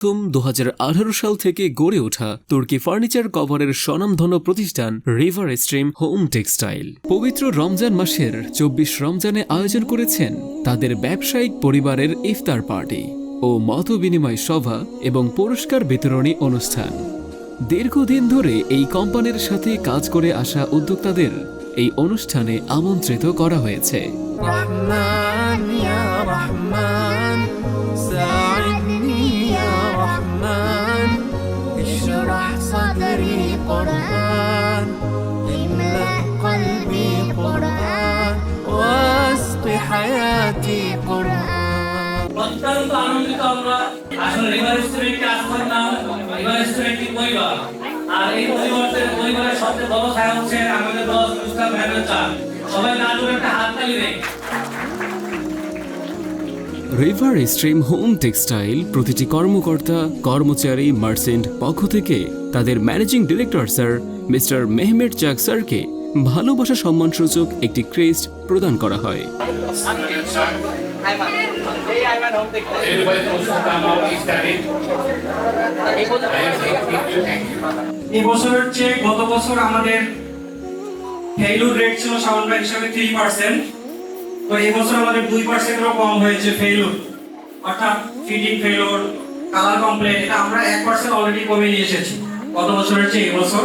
সপ্তম দু সাল থেকে গড়ে ওঠা তুর্কি ফার্নিচার কভারের স্বনামধন্য প্রতিষ্ঠান রিভার স্ট্রিম হোম টেক্সটাইল। পবিত্র রমজান মাসের চব্বিশ রমজানে আয়োজন করেছেন তাদের ব্যবসায়িক পরিবারের ইফতার পার্টি ও মত বিনিময় সভা এবং পুরস্কার বিতরণী অনুষ্ঠান। দীর্ঘদিন ধরে এই কোম্পানির সাথে কাজ করে আসা উদ্যোক্তাদের এই অনুষ্ঠানে আমন্ত্রিত করা হয়েছে। রহমান। অত্যন্ত আনন্দিত আমরা। আসলে রিভার আসবার নাম রিভার পরিবার। আর এই পরিবারের পরিবারের সবচেয়ে বড় ছায়া হচ্ছে আমাদের দশ মুস্তাক সবাই একটা দেয় রিভার স্ট্রিম হোম টেক্সটাইল প্রতিটি কর্মকর্তা কর্মচারী মার্চেন্ট পক্ষ থেকে তাদের managing director sir mister Mehmed Chak স্যারকে ভালোবাসা সম্মানসূচক একটি ক্রেস্ট প্রদান করা হয়। এই বছরের চেয়ে গত বছর আমাদের ফেইলুর রেট ছিল সামান্য হিসাবে থ্রি পার্সেন্ট তো এই বছর আমাদের দুই পার্সেন্টেরও কম হয়েছে ফেইলুর। অর্থাৎ ফিটিং ফেইলুর কালার কমপ্লেন এটা আমরা এক পার্সেন্ট অলরেডি কমে নিয়ে এসেছি গত বছরের চেয়ে এই বছর।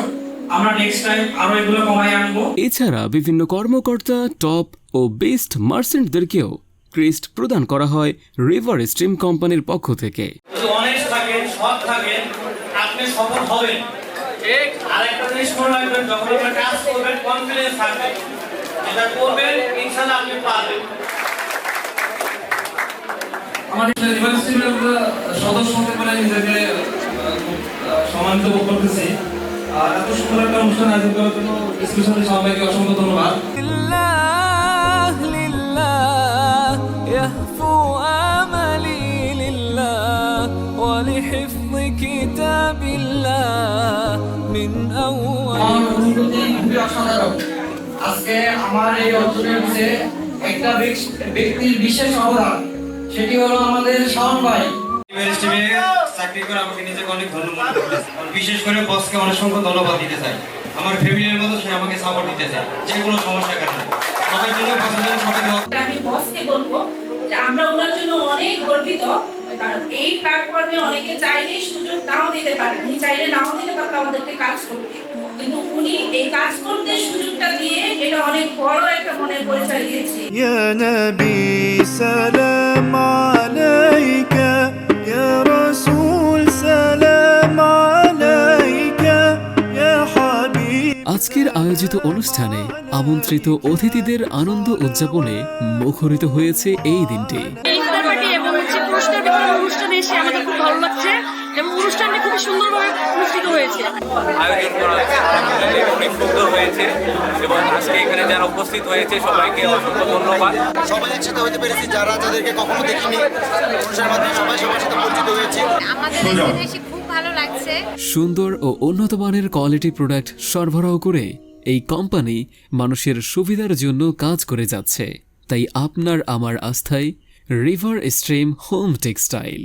আমরা নেক্সট টাইম আরও এগুলো কমাই আনব। এছাড়া বিভিন্ন কর্মকর্তা টপ ও বেস্ট মার্চেন্টদেরকেও ক্রেস্ট প্রদান করা হয় রিভার স্ট্রিম কোম্পানির পক্ষ থেকে। যদি অনেস্ট থাকেন সৎ থাকেন আপনি সফল হবেন। ঠিক জিনিস মনে রাখবেন যখন আপনি কাজ করবেন কনফিডেন্স থাকবে এটা করবেন ইনশাআল্লাহ আপনি পারবেন। আমাদের ইউনিভার্সিটির সদস্য হতে পারে নিজেকে আহ, খুব, আহ, সম্মানিত করতেছি। আর এত সুন্দর একটা অনুষ্ঠান আয়োজন করার জন্য স্পেশালি সবাইকে অসংখ্য ধন্যবাদ। ولحفظ كتاب الله من أول আমার অনুভূতি খুবই অসাধারণ আজকে আমার এই অর্জনের যে একটা ব্যক্তি- ব্যক্তির বিশেষ অবদান সেটি হলো আমাদের শাওন ভাই ইউনিভার্সিটি চাকরি করে আমাকে নিজেকে অনেক ধন্য মনে করতেছে আর বিশেষ করে বসকে অনেক সংখ্য ধন্যবাদ দিতে চাই আমার ফ্যামিলির মতো সে আমাকে সাপোর্ট দিতে চায় যে কোনো সমস্যা কারণে সবার জন্য পছন্দের সবাই দোয়া আমি বসকে বলবো যে আমরা ওনার জন্য অনেক গর্বিত কারণ এই প্ল্যাটফর্মে অনেকে চাইলেই সুযোগ নাও দিতে উনি চাইলে নাও দিতে আমাদেরকে কাজ করতে কিন্তু উনি এই কাজ করতে সুযোগটা দিয়ে এটা অনেক বড় একটা মনের পরিচয় দিয়েছে। আজকের আয়োজিত অনুষ্ঠানে আমন্ত্রিত অতিথিদের আনন্দ উদযাপনে মুখরিত হয়েছে এই দিনটি। এসে আমাদের খুব ভালো লাগছে এবং অনুষ্ঠানটি খুবই সুন্দরভাবে অনুষ্ঠিত হয়েছে। আয়োজন করা হয়েছে। অনেক সুন্দর হয়েছে এবং আজকে এখানে যারা উপস্থিত হয়েছে সবাইকে অসংখ্য ধন্যবাদ। সবাই একসাথে হতে পেরেছি যারা যাদেরকে কখনো দেখিনি অনুষ্ঠানের মাধ্যমে সবাই সবার সাথে পরিচিত হয়েছে। আমাদের খুব ভালো লাগছে। সুন্দর ও উন্নত মানের কোয়ালিটি প্রোডাক্ট সরবরাহ করে এই কোম্পানি মানুষের সুবিধার জন্য কাজ করে যাচ্ছে। তাই আপনার আমার আস্থায় রিভার স্ট্রিম হোম টেক্সটাইল